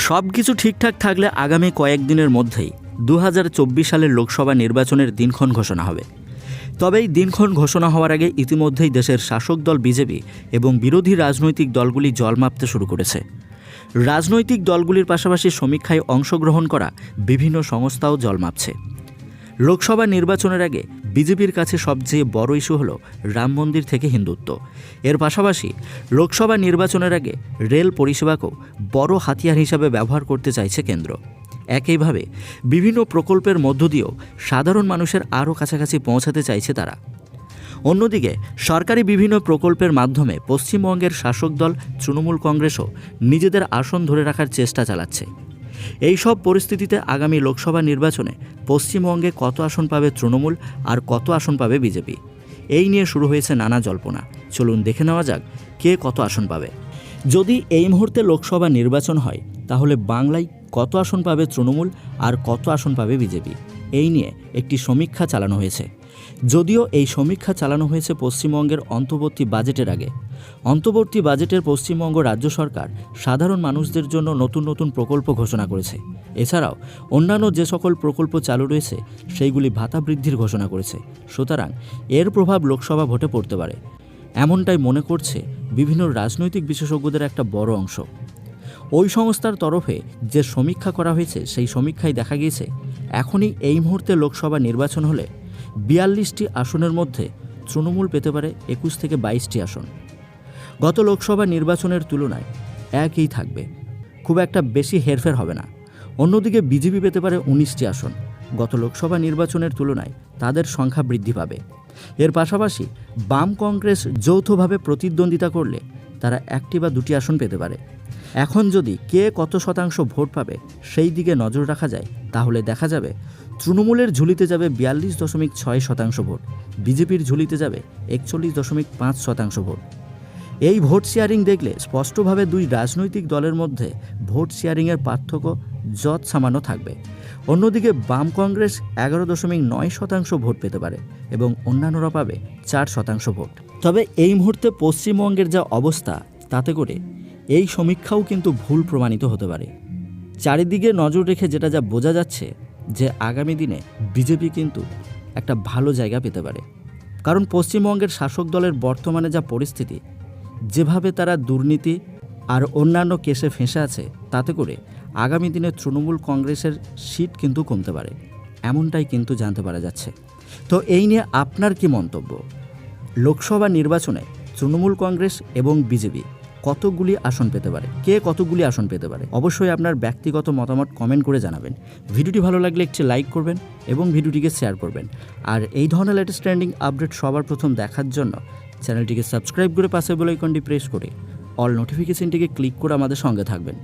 সব কিছু ঠিকঠাক থাকলে আগামী কয়েকদিনের মধ্যেই দু হাজার চব্বিশ সালের লোকসভা নির্বাচনের দিনক্ষণ ঘোষণা হবে। তবে এই দিনক্ষণ ঘোষণা হওয়ার আগে ইতিমধ্যেই দেশের শাসক দল বিজেপি এবং বিরোধী রাজনৈতিক দলগুলি জল মাপতে শুরু করেছে। রাজনৈতিক দলগুলির পাশাপাশি সমীক্ষায় অংশগ্রহণ করা বিভিন্ন সংস্থাও জল মাপছে। লোকসভা নির্বাচনের আগে বিজেপির কাছে সবচেয়ে বড় ইস্যু হল রাম মন্দির থেকে হিন্দুত্ব। এর পাশাপাশি লোকসভা নির্বাচনের আগে রেল পরিষেবাকেও বড় হাতিয়ার হিসাবে ব্যবহার করতে চাইছে কেন্দ্র। একইভাবে বিভিন্ন প্রকল্পের মধ্য দিয়েও সাধারণ মানুষের আরও কাছাকাছি পৌঁছাতে চাইছে তারা। অন্যদিকে সরকারি বিভিন্ন প্রকল্পের মাধ্যমে পশ্চিমবঙ্গের শাসক দল তৃণমূল কংগ্রেসও নিজেদের আসন ধরে রাখার চেষ্টা চালাচ্ছে। এই সব পরিস্থিতিতে আগামী লোকসভা নির্বাচনে পশ্চিমবঙ্গে কত আসন পাবে তৃণমূল আর কত আসন পাবে বিজেপি? এই নিয়ে শুরু হয়েছে নানা জল্পনা। চলুন দেখে নেওয়া যাক কে কত আসন পাবে। যদি এই মুহূর্তে লোকসভা নির্বাচন হয়, তাহলে বাংলায় কত আসন পাবে তৃণমূল আর কত আসন পাবে বিজেপি? এই নিয়ে একটি সমীক্ষা চালানো হয়েছে। যদিও এই সমীক্ষা চালানো হয়েছে পশ্চিমবঙ্গের অন্তর্বর্তী বাজেটের আগে। অন্তর্বর্তী বাজেটের পশ্চিমবঙ্গ রাজ্য সরকার সাধারণ মানুষদের জন্য নতুন নতুন প্রকল্প ঘোষণা করেছে। এছাড়াও, অন্যান্য যে সকল প্রকল্প চালু রয়েছে, সেইগুলি ভাতা বৃদ্ধির ঘোষণা করেছে। সুতরাং, এর প্রভাব লোকসভা ভোটে পড়তে পারে। এমনটাই মনে করছে বিভিন্ন রাজনৈতিক বিশেষজ্ঞদের একটা বড় অংশ। ওই সংস্থার তরফে যে সমীক্ষা করা হয়েছে, সেই সমীক্ষায় দেখা গিয়েছে, এখনই এই মুহূর্তে লোকসভা নির্বাচন হলে বিয়াল্লিশটি আসনের মধ্যে তৃণমূল পেতে পারে একুশ থেকে বাইশটি আসন। গত লোকসভা নির্বাচনের তুলনায় একই থাকবে। খুব একটা বেশি হেরফের হবে না। অন্যদিকে বিজেপি পেতে পারে উনিশটি আসন। গত লোকসভা নির্বাচনের তুলনায় তাদের সংখ্যা বৃদ্ধি পাবে। এর পাশাপাশি বাম কংগ্রেস যৌথভাবে প্রতিদ্বন্দ্বিতা করলে তারা একটি বা দুটি আসন পেতে পারে। এখন যদি কে কত শতাংশ ভোট পাবে, সেই দিকে নজর রাখা যায়, তাহলে দেখা যাবে তৃণমূলের ঝুলিতে যাবে বিয়াল্লিশ দশমিক ছয় শতাংশ ভোট, বিজেপির ঝুলিতে যাবে একচল্লিশ দশমিক পাঁচ শতাংশ ভোট। এই ভোট শেয়ারিং দেখলে স্পষ্টভাবে দুই রাজনৈতিক দলের মধ্যে ভোট শেয়ারিংয়ের পার্থক্য যৎ সামান্য থাকবে। অন্যদিকে বাম কংগ্রেস এগারো দশমিক নয় শতাংশ ভোট পেতে পারে এবং অন্যান্যরা পাবে চার শতাংশ ভোট। তবে এই মুহূর্তে পশ্চিমবঙ্গের যা অবস্থা, তাতে করে এই সমীক্ষাও কিন্তু ভুল প্রমাণিত হতে পারে। চারিদিকে নজর রেখে যেটা যা বোঝা যাচ্ছে যে আগামী দিনে বিজেপি কিন্তু একটা ভালো জায়গা পেতে পারে। কারণ পশ্চিমবঙ্গের শাসক দলের বর্তমানে যা পরিস্থিতি, যেভাবে তারা দুর্নীতি আর অন্যান্য কেসে ফেঁসে আছে, তাতে করে আগামী দিনে তৃণমূল কংগ্রেসের সিট কিন্তু কমতে পারে, এমনটাই কিন্তু জানতে পারা যাচ্ছে। তো এই নিয়ে আপনার কি মন্তব্য? লোকসভা নির্বাচনে তৃণমূল কংগ্রেস এবং বিজেপি কতগুলি আসন পেতে পারে? কে কতগুলি আসন পেতে পারে? অবশ্যই আপনার ব্যক্তিগত মতামত কমেন্ট করে জানাবেন। ভিডিওটি ভালো লাগলে একটি লাইক করবেন এবং ভিডিওটিকে শেয়ার করবেন। আর এই ধরনের লেটেস্ট ট্রেন্ডিং আপডেট সবার প্রথম দেখার জন্য চ্যানেলটিকে সাবস্ক্রাইব করে পাশে বেল আইকনটি প্রেস করে অল নোটিফিকেশনটিকে ক্লিক করে আমাদের সঙ্গে থাকবেন।